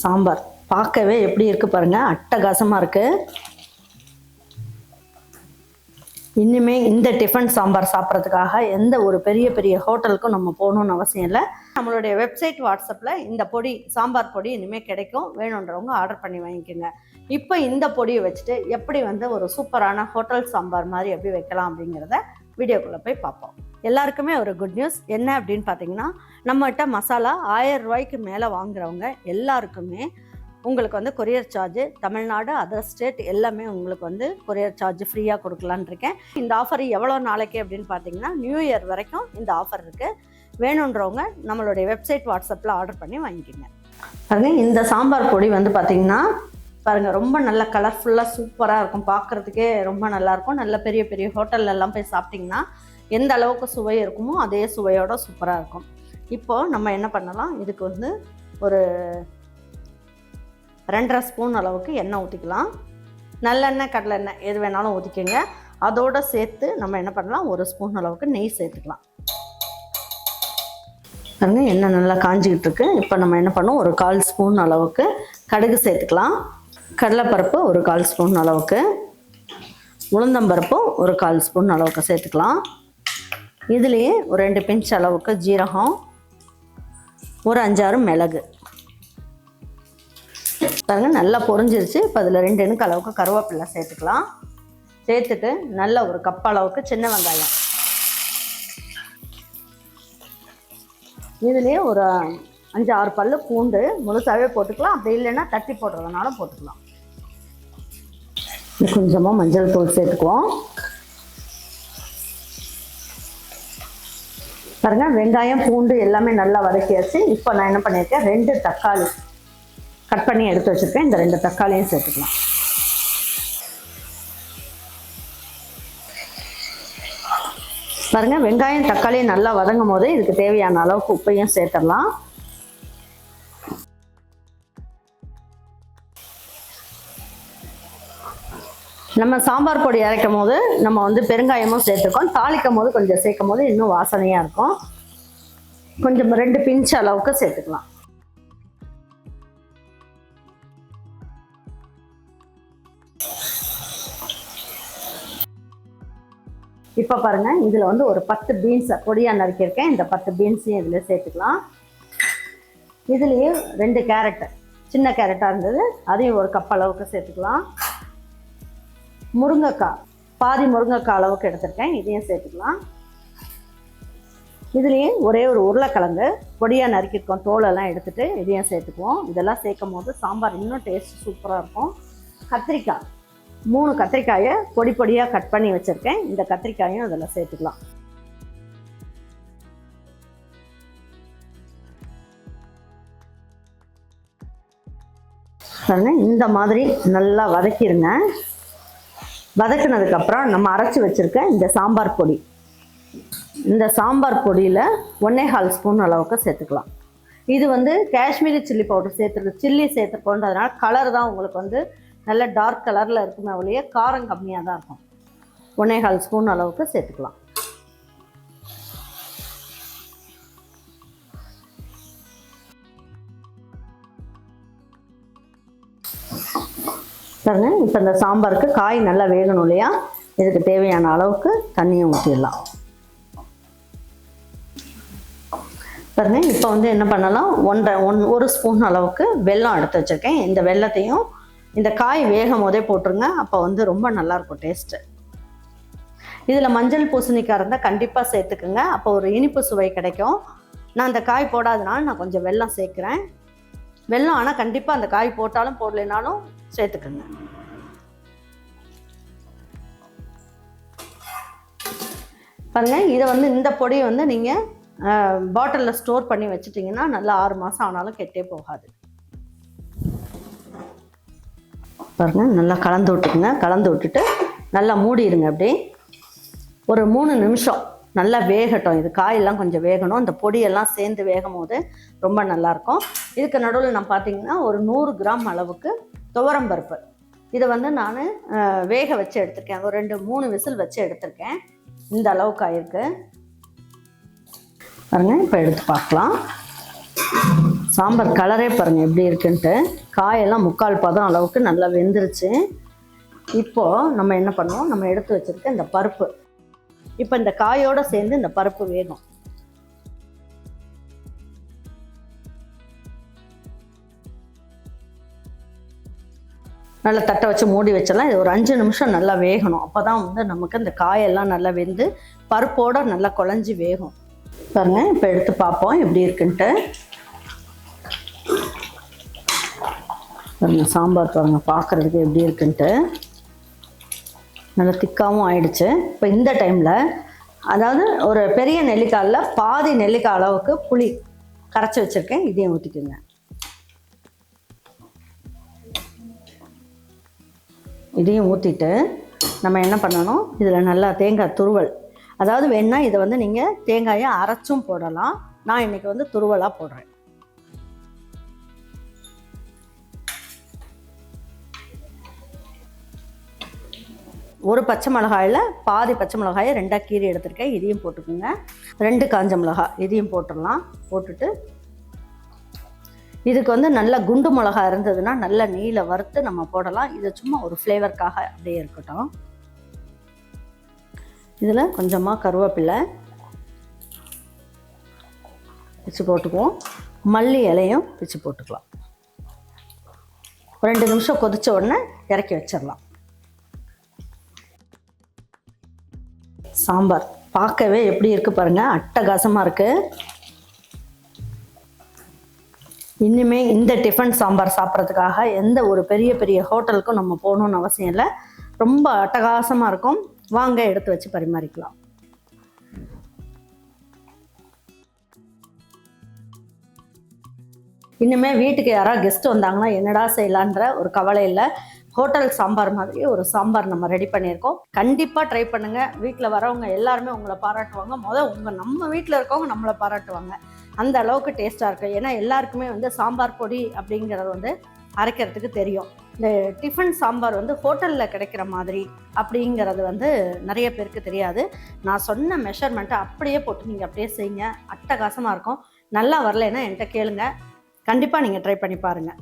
சாம்பார். பார்க்கவே எப்படி இருக்கு பாருங்க. அட்டகாசமாக இருக்கு. இனிமே இந்த டிஃபன் சாம்பார் சாப்பிட்றதுக்காக எந்த ஒரு பெரிய பெரிய ஹோட்டலுக்கும் நம்ம போகணும்னு அவசியம் இல்லை. நம்மளுடைய வெப்சைட் வாட்ஸ்அப்பில் இந்த பொடி சாம்பார் பொடி இனிமேல் கிடைக்கும். வேணுன்றவங்க ஆர்டர் பண்ணி வாங்கிக்கோங்க. இப்போ இந்த பொடியை வச்சுட்டு எப்படி வந்து ஒரு சூப்பரான ஹோட்டல் சாம்பார் மாதிரி எப்படி வைக்கலாம் அப்படிங்கிறத வீடியோக்குள்ளே போய் பார்ப்போம். எல்லாருக்குமே ஒரு குட் நியூஸ் என்ன அப்படின்னு பார்த்தீங்கன்னா நம்மகிட்ட மசாலா ஆயிரம் ரூபாய்க்கு மேலே வாங்குறவங்க எல்லாருக்குமே உங்களுக்கு வந்து courier charge Tamil Nadu other state எல்லாமே உங்களுக்கு வந்து கொரியர் சார்ஜ் ஃப்ரீயாக கொடுக்கலான்னு இருக்கேன். இந்த ஆஃபர் எவ்வளோ நாளைக்கு அப்படின்னு பார்த்தீங்கன்னா நியூ இயர் வரைக்கும் இந்த ஆஃபர் இருக்குது வேணுன்றவங்க நம்மளுடைய வெப்சைட் வாட்ஸ்அப்பில் ஆர்டர் பண்ணி வாங்கிக்கோங்க. பாருங்க இந்த சாம்பார் பொடி வந்து பார்த்தீங்கன்னா பாருங்கள் ரொம்ப நல்ல கலர்ஃபுல்லாக சூப்பராக இருக்கும். பார்க்குறதுக்கே ரொம்ப நல்லாயிருக்கும் நல்ல பெரிய பெரிய ஹோட்டல்லலாம் போய் சாப்பிட்டிங்கன்னா எந்த அளவுக்கு சுவை இருக்குமோ அதே சுவையோட சூப்பராக இருக்கும். இப்போது நம்ம என்ன பண்ணலாம்? இதுக்கு வந்து ஒரு ரெண்டரை ஸ்பூன் அளவுக்கு எண்ணெய் ஊற்றிக்கலாம் நல்லெண்ணெய் கடலெண்ணெய் எது வேணாலும் ஊற்றிக்கோங்க அதோடு சேர்த்து நம்ம என்ன பண்ணலாம்? ஒரு ஸ்பூன் அளவுக்கு நெய் சேர்த்துக்கலாம். பாருங்க எண்ணெய் நல்லா காஞ்சிக்கிட்டு இருக்கு. இப்போ நம்ம என்ன பண்ணோம் ஒரு கால் ஸ்பூன் அளவுக்கு கடுகு சேர்த்துக்கலாம். கடலைப்பருப்பு ஒரு கால் ஸ்பூன் அளவுக்கு. உளுந்தம்பருப்பும் ஒரு கால் ஸ்பூன் அளவுக்கு சேர்த்துக்கலாம். இதுலேயே ஒரு ரெண்டு பிஞ்ச் அளவுக்கு ஜீரகம் ஒரு அஞ்சாறு மிளகு. பாருங்க நல்லா பொரிஞ்சிருச்சு. இப்போ அதில் ரெண்டு எண்ணுக்கு அளவுக்கு கருவேப்பிலை சேர்த்துக்கலாம். சேர்த்துட்டு நல்ல ஒரு கப் அளவுக்கு சின்ன வெங்காயம். இதுலேயே ஒரு அஞ்சு ஆறு பல்லு பூண்டு முழுசாகவே போட்டுக்கலாம். அப்படி இல்லைன்னா தட்டி போடுறதுனால போட்டுக்கலாம். கொஞ்சமாக மஞ்சள் தூள் சேர்த்துக்குவோம். பாருங்க வெங்காயம் பூண்டு எல்லாமே நல்லா வதக்கியாச்சு. இப்போ நான் என்ன பண்ணியிருக்கேன் ரெண்டு தக்காளி கட் பண்ணி எடுத்து வச்சுருக்கேன். இந்த ரெண்டு தக்காளியும் சேர்த்துக்கலாம். பாருங்க வெங்காயம் தக்காளியும் நல்லா வதங்கும் போது இதுக்கு தேவையான அளவுக்கு உப்பையும் சேர்த்துடலாம். நம்ம சாம்பார் பொடி அரைக்கும் போது நம்ம வந்து பெருங்காயமும் சேர்த்துக்கோம். தாளிக்கும் போது கொஞ்சம் சேர்க்கும் போது இன்னும் வாசனையாக இருக்கும். கொஞ்சம் ரெண்டு பிஞ்ச் அளவுக்கு சேர்த்துக்கலாம். இப்போ பாருங்க இதில் வந்து ஒரு பத்து பீன்ஸை பொடியாக நறுக்கியிருக்கேன். இந்த பத்து பீன்ஸையும் இதில் சேர்த்துக்கலாம். இதுலேயும் ரெண்டு கேரட்டு சின்ன கேரட்டாக இருந்தது. அதையும் ஒரு கப் அளவுக்கு சேர்த்துக்கலாம். முருங்கைக்காய். பாதி முருங்கைக்காய் அளவுக்கு எடுத்திருக்கேன். இதையும் சேர்த்துக்கலாம். இதுலேயும் ஒரே ஒரு உருளைக்கிழங்கு பொடியாக நறுக்கிருக்கோம் தோலெல்லாம் எடுத்துட்டு இதையும் சேர்த்துக்குவோம். இதெல்லாம் சேர்க்கும் போது சாம்பார் இன்னும் டேஸ்ட் சூப்பராக இருக்கும். கத்திரிக்காய். மூணு கத்திரிக்காயை பொடி பொடியாக கட் பண்ணி வச்சுருக்கேன். இந்த கத்திரிக்காயும் அதில் சேர்த்துக்கலாம். இந்த மாதிரி நல்லா வதக்கிடுங்க வதக்குனதுக்கப்புறம் நம்ம அரைச்சி வச்சுருக்க இந்த சாம்பார் பொடி. இந்த சாம்பார் பொடியில் ஒன்னே கால் ஸ்பூன் அளவுக்கு சேர்த்துக்கலாம். இது வந்து காஷ்மீரி சில்லி பவுடர் சேர்த்துருக்கு சில்லி சேர்த்துருக்கோன்றதுனால கலர் தான் உங்களுக்கு வந்து நல்ல டார்க் கலரில் இருக்குமே ஒழிய காரம் கம்மியாக தான் இருக்கும். ஒன்னே கால் ஸ்பூன் அளவுக்கு சேர்த்துக்கலாம். பாருங்க இப்போ இந்த சாம்பாருக்கு காய் நல்லா வேகணும் இல்லையா? இதுக்கு தேவையான அளவுக்கு தண்ணியை ஊற்றிடலாம் பாருங்க இப்போ வந்து என்ன பண்ணலாம்? ஒன்றரை ஒன் ஒரு ஸ்பூன் அளவுக்கு வெல்லம் எடுத்து வச்சுருக்கேன். இந்த வெல்லத்தையும் இந்த காய் வேகும் போதே போட்டுருங்க. அப்போ வந்து ரொம்ப நல்லாயிருக்கும் டேஸ்ட்டு. இதில் மஞ்சள் பூசணிக்காய் இருந்தால் கண்டிப்பாக சேர்த்துக்குங்க. அப்போ ஒரு இனிப்பு சுவை கிடைக்கும். நான் அந்த காய் போடாதனால நான் கொஞ்சம் வெல்லம் சேர்க்குறேன். வெல்லம் ஆனால் கண்டிப்பாக அந்த காய் போட்டாலும் போடலைனாலும் சேர்த்துக்குங்க. பாருங்க இதை வந்து இந்த பொடியை வந்து நீங்கள் பாட்டிலில் ஸ்டோர் பண்ணி வச்சுட்டிங்கன்னா நல்லா ஆறு மாதம் ஆனாலும் கெட்டே போகாது. பாருங்கள் நல்லா கலந்து விட்டுக்குங்க. கலந்து விட்டுட்டு நல்லா மூடிடுங்க அப்படியே. ஒரு மூணு நிமிஷம் நல்லா வேகட்டும். இது காயெல்லாம் கொஞ்சம் வேகணும். இந்த பொடியெல்லாம் சேர்ந்து வேகும் போது ரொம்ப நல்லாயிருக்கும் இதுக்கு நடுவில் நான் பார்த்தீங்கன்னா ஒரு நூறு கிராம் அளவுக்கு துவரம் பருப்பு. இதை வந்து நான் வேக வச்சு எடுத்திருக்கேன். ஒரு ரெண்டு மூணு விசில் வச்சு எடுத்திருக்கேன். இந்த அளவுக்கு ஆயிருக்கு. பாருங்க இப்போ எடுத்து பார்க்கலாம். சாம்பார் கலரே பாருங்கள் எப்படி இருக்குன்ட்டு. காயெல்லாம் முக்கால் பதம் அளவுக்கு நல்லா வெந்துருச்சு. இப்போது நம்ம என்ன பண்ணுவோம்? நம்ம எடுத்து வச்சிருக்க இந்த பருப்பு. இப்போ இந்த காயோடு சேர்ந்து இந்த பருப்பு வேகும். நல்லா தட்டை வச்சு மூடி வச்சிடலாம் இது ஒரு அஞ்சு நிமிஷம் நல்லா வேகணும். அப்போ தான் வந்து நமக்கு இந்த காயெல்லாம் நல்லா வெந்து பருப்போடு நல்லா குழஞ்சி வேகும். பாருங்க இப்போ எடுத்து பார்ப்போம். எப்படி இருக்குன்ட்டு. பாருங்க சாம்பார் பாருங்க பார்க்குறதுக்கு எப்படி இருக்குன்ட்டு. நல்லா திக்காகவும் ஆயிடுச்சு. இப்போ இந்த டைமில் அதாவது ஒரு பெரிய நெல்லிக்காயில் பாதி நெல்லிக்காய் அளவுக்கு புளி கரைச்சி வச்சுருக்கேன். இதையும் ஊற்றிக்கோங்க இதையும் ஊற்றிட்டு நம்ம என்ன பண்ணணும்? இதில் நல்லா தேங்காய் துருவல். அதாவது வேணால் இதை வந்து நீங்கள் தேங்காயை அரைச்சும் போடலாம். நான் இன்னைக்கு வந்து துருவலாக போடுறேன். ஒரு பச்சை மிளகாயில் பாதி பச்சை மிளகாயை ரெண்டாக கீரி எடுத்திருக்கேன். இதையும் போட்டுக்கோங்க. ரெண்டு காஞ்ச மிளகாய் இதையும் போட்டுடலாம். போட்டுட்டு இதுக்கு வந்து நல்ல குண்டு மிளகா இருந்ததுன்னா நல்ல நெய்யில் வறுத்து நம்ம போடலாம். இது சும்மா ஒரு ஃப்ளேவருக்காக அப்படியே இருக்கட்டும். இதில் கொஞ்சமாக கருவேப்பிலை பிச்சு போட்டுக்குவோம். மல்லி இலையும் பிச்சு போட்டுக்கலாம். ஒரு ரெண்டு நிமிஷம் கொதித்த உடனே இறக்கி வச்சிடலாம். சாம்பார். பார்க்கவே எப்படி இருக்குது பாருங்கள் அட்டகாசமாக இருக்குது இனிமே இந்த டிஃபன் சாம்பார் சாப்பிட்றதுக்காக எந்த ஒரு பெரிய பெரிய ஹோட்டலுக்கும் நம்ம போகணும்னு அவசியம் இல்லை. ரொம்ப அட்டகாசமாக இருக்கும். வாங்க எடுத்து வச்சு பரிமாறிக்கலாம். இனிமே வீட்டுக்கு யாராவது கெஸ்ட் வந்தாங்கன்னா என்னடா செய்யலான்ற ஒரு கவலை இல்லை. ஹோட்டல் சாம்பார் மாதிரி ஒரு சாம்பார் நம்ம ரெடி பண்ணியிருக்கோம். கண்டிப்பாக ட்ரை பண்ணுங்கள் வீட்டில் வரவங்க எல்லாருமே உங்களை பாராட்டுவாங்க. முதல் உங்கள் நம்ம வீட்டில் இருக்கவங்க நம்மளை பாராட்டுவாங்க. அந்த அளவுக்கு டேஸ்ட்டாக இருக்கும் ஏன்னா எல்லாருக்குமே வந்து சாம்பார் பொடி அப்படிங்கிறது வந்து அரைக்கிறதுக்கு தெரியும். இந்த டிஃபன் சாம்பார் வந்து ஹோட்டலில் கிடைக்கிற மாதிரி அப்படிங்கிறது வந்து நிறைய பேருக்கு தெரியாது. நான் சொன்ன மெஷர்மெண்ட்டை அப்படியே போட்டு நீங்கள் அப்படியே செய்யுங்க. அட்டகாசமாக இருக்கும். நல்லா வரலைன்னா என்கிட்ட கேளுங்க. கண்டிப்பாக நீங்கள் ட்ரை பண்ணி பாருங்கள்